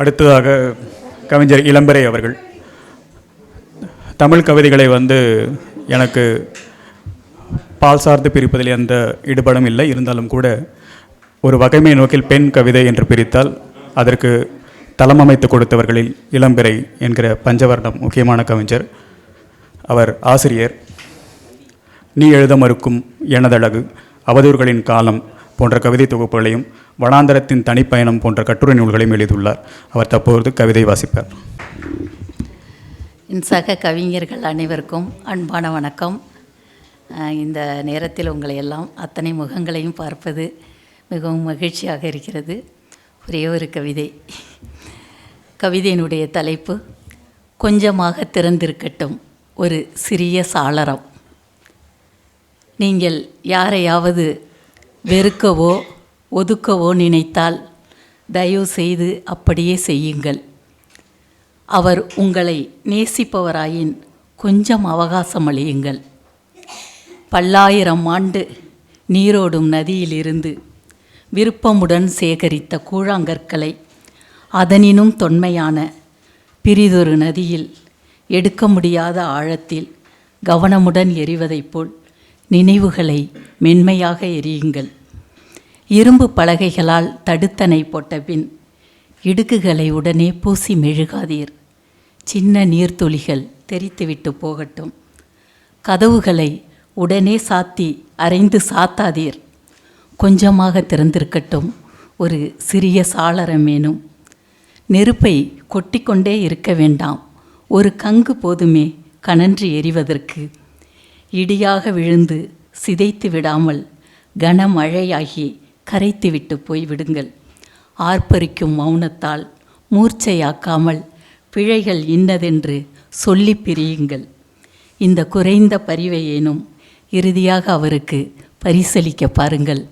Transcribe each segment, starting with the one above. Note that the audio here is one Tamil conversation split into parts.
அடுத்ததாக கவிஞர் இளம்பரை அவர்கள். தமிழ் கவிதைகளை வந்து எனக்கு பால் சார்ந்து பிரிப்பதில் எந்த ஈடுபாடும் இல்லை. இருந்தாலும் கூட ஒரு வகைமை நோக்கில் பெண் கவிதை என்று பிரித்தால் அதற்கு தளம் அமைத்து கொடுத்தவர்களில் இளம்பிறை என்கிற பஞ்சவர்ணம் முக்கியமான கவிஞர். அவர் ஆசிரியர். நீ எழுத மறுக்கும் எனதழகு. அவதூறுகளின் காலம் போன்ற கவிதை தொகுப்புகளையும் வனாந்தரத்தின் தனிப்பயணம் போன்ற கட்டுரை நூல்களையும் எழுதியுள்ளார். அவர் தற்போது கவிதை வாசிப்பார். என் சக கவிஞர்கள் அனைவருக்கும் அன்பான வணக்கம். இந்த நேரத்தில் உங்களை எல்லாம் அத்தனை முகங்களையும் பார்ப்பது மிகவும் மகிழ்ச்சியாக இருக்கிறது. ஒரே ஒரு கவிதை. கவிதையினுடைய தலைப்பு கொஞ்சமாக திறந்திருக்கட்டும் ஒரு சிறிய சாளரம். நீங்கள் யாரையாவது வெறுக்கவோ ஒதுக்கவோ நினைத்தால் தயவு செய்து அப்படியே செய்யுங்கள். அவர் உங்களை நேசிப்பவராயின் கொஞ்சம் அவகாசம் அளியுங்கள் பல்லாயிரம் ஆண்டு நீரோடும் நதியிலிருந்து விருப்பமுடன் சேகரித்த கூழாங்கற்களை அதனினும் தொன்மையான பிரிதொரு நதியில் எடுக்க முடியாத ஆழத்தில் கவனமுடன் எரிவதைப் போல் நினைவுகளை மென்மையாக எரியுங்கள் இரும்பு பலகைகளால் தடுத்தணை போட்டபின் இடுக்குகளை உடனே பூசி மெழுகாதீர். சின்ன நீர்த்துளிகள் தெரித்துவிட்டு போகட்டும். கதவுகளை உடனே சாத்தி அரைந்து சாத்தாதீர். கொஞ்சமாக திறந்திருக்கட்டும் ஒரு சிறிய சாளரமேனும் நெருப்பை கொட்டிக்கொண்டே இருக்க வேண்டாம். ஒரு கங்கு போதுமே கனன்று எரிவதற்கு இடியாக விழுந்து சிதைத்து விடாமல் கனமழையாகி கரைத்துவிட்டு போய்விடுங்கள் ஆர்ப்பரிக்கும் மௌனத்தால் மூர்ச்சையாக்காமல் பிழைகள் இன்னதென்று சொல்லி பிரியுங்கள். இந்த குறைந்த பரிவையேனும் இறுதியாக அவருக்கு பரிசளிக்க பாருங்கள்.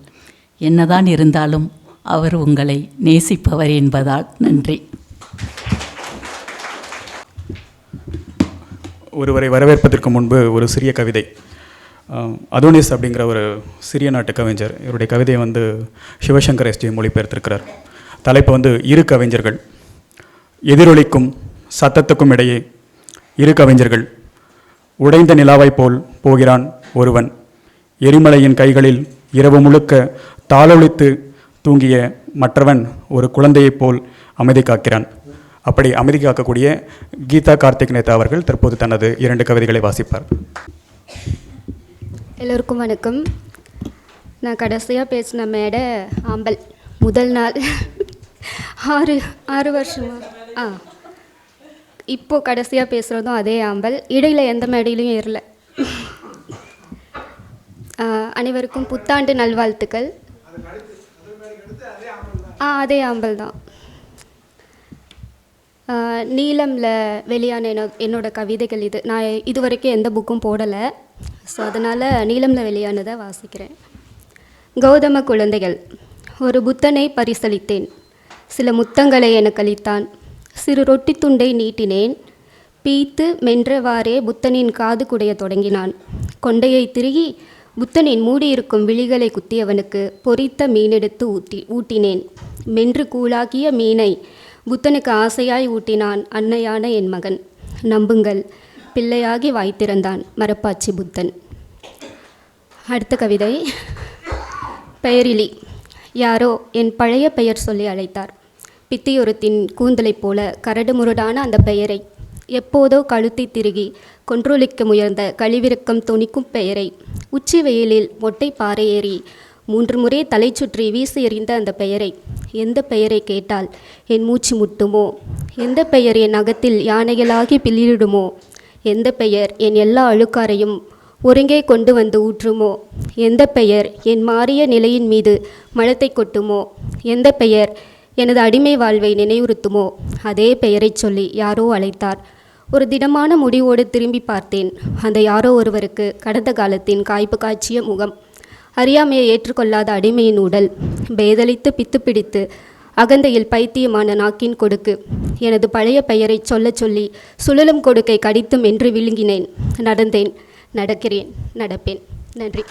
என்னதான் இருந்தாலும் அவர் உங்களை நேசிப்பவர் என்பதால் நன்றி. ஒருவரை வரவேற்பதற்கு முன்பு ஒரு சிறிய கவிதை. அதோனிஸ் அப்படிங்கிற ஒரு சிறிய நாட்டு கவிஞர் இவருடைய கவிதையை வந்து சிவசங்கர் எஸ்டி மொழிபெயர்த்திருக்கிறார். தலைப்பு வந்து இரு கவிஞர்கள் எதிரொலிக்கும் சத்தத்துக்கும் இடையே இரு கவிஞர்கள் உடைந்த நிலாவைப் போல் போகிறான் ஒருவன் எரிமலையின் கைகளில் இரவு முழுக்க தாளொழித்து தூங்கிய மற்றவன் ஒரு குழந்தையைப் போல் அமைதி காக்கிறான். அப்படி அமைதி காக்கக்கூடிய கீதா கார்த்திக் நேதா அவர்கள் தற்போது தனது இரண்டு கவிதைகளை வாசிப்பார். எல்லோருக்கும் வணக்கம். நான் கடைசியாக பேசின மேடை ஆம்பல். முதல் நாள். ஆறு ஆறு வருஷமாக ஆ. இப்போது கடைசியாக பேசுகிறதும் அதே ஆம்பல். இடையில் எந்த மேடையிலையும் ஏறல. அனைவருக்கும் புத்தாண்டு நல்வாழ்த்துக்கள். ஆ அதே ஆம்பல் தான். நீளமில் வெளியான என்னோட கவிதைகள் இது. நான் இது வரைக்கும் எந்த புக்கும் போடலை. ஸோ அதனால் நீளம்ல வெளியானதை வாசிக்கிறேன். கௌதம குழந்தைகள் ஒரு புத்தனை பரிசளித்தேன். சில முத்தங்களை எனக்கு அளித்தான். சிறு ரொட்டி துண்டை நீட்டினேன். பீத்து மென்றவாறே புத்தனின் காது குடைய தொடங்கினான். கொண்டையை திருகி புத்தனின் மூடியிருக்கும் விழிகளை குத்தியவனுக்கு பொரித்த மீனெடுத்து ஊட்டி ஊட்டினேன். மென்று கூழாக்கிய மீனை புத்தனுக்கு ஆசையாய் ஊட்டினான் அன்னையான என் மகன். நம்புங்கள் பிள்ளையாகி வாய்த்திறந்தான் மரப்பாச்சி புத்தன். அடுத்த கவிதை. பெயரிலி. யாரோ என் பழைய பெயர் சொல்லி அழைத்தார். பித்தியொருத்தின் கூந்தலைப் போல கரடுமுரடான அந்த பெயரை எப்போதோ கழுத்தி திருகி கொன்றொழிக்க முயர்ந்த கழிவிறக்கம் துணிக்கும் பெயரை உச்சி வெயிலில் மொட்டை பாறை ஏறி மூன்று முறை தலை சுற்றி வீசி எறிந்த அந்த பெயரை எந்த பெயரை கேட்டால் என் மூச்சு முட்டுமோ? எந்த பெயர் என் அகத்தில் யானைகளாகி பில்லிடுமோ எந்த பெயர் என் எல்லா அழுக்காரையும் ஒருங்கே கொண்டு வந்து ஊற்றுமோ? எந்த பெயர் என் மாறிய நிலையின் மீது மழத்தை கொட்டுமோ? எந்த பெயர் எனது அடிமை வாழ்வை நினைவுறுத்துமோ? அதே பெயரைச் சொல்லி யாரோ அழைத்தார். ஒரு திடமான முடிவோடு திரும்பி பார்த்தேன். அந்த யாரோ ஒருவருக்கு கடந்த காலத்தின் காய்ப்பு காய்ச்சிய முகம் அறியாமையை ஏற்றுக்கொள்ளாத அடிமையின் உடல் பேதலித்து பித்து பிடித்து அகந்தையில் பைத்தியமான நாக்கின் கொடுக்கு. எனது பழைய பெயரைச் சொல்லச் சொல்லி சுழலும் கொடுக்கை கடித்தும் என்று விழுங்கினேன். நடந்தேன். நடக்கிறேன். நடப்பேன். நன்றி.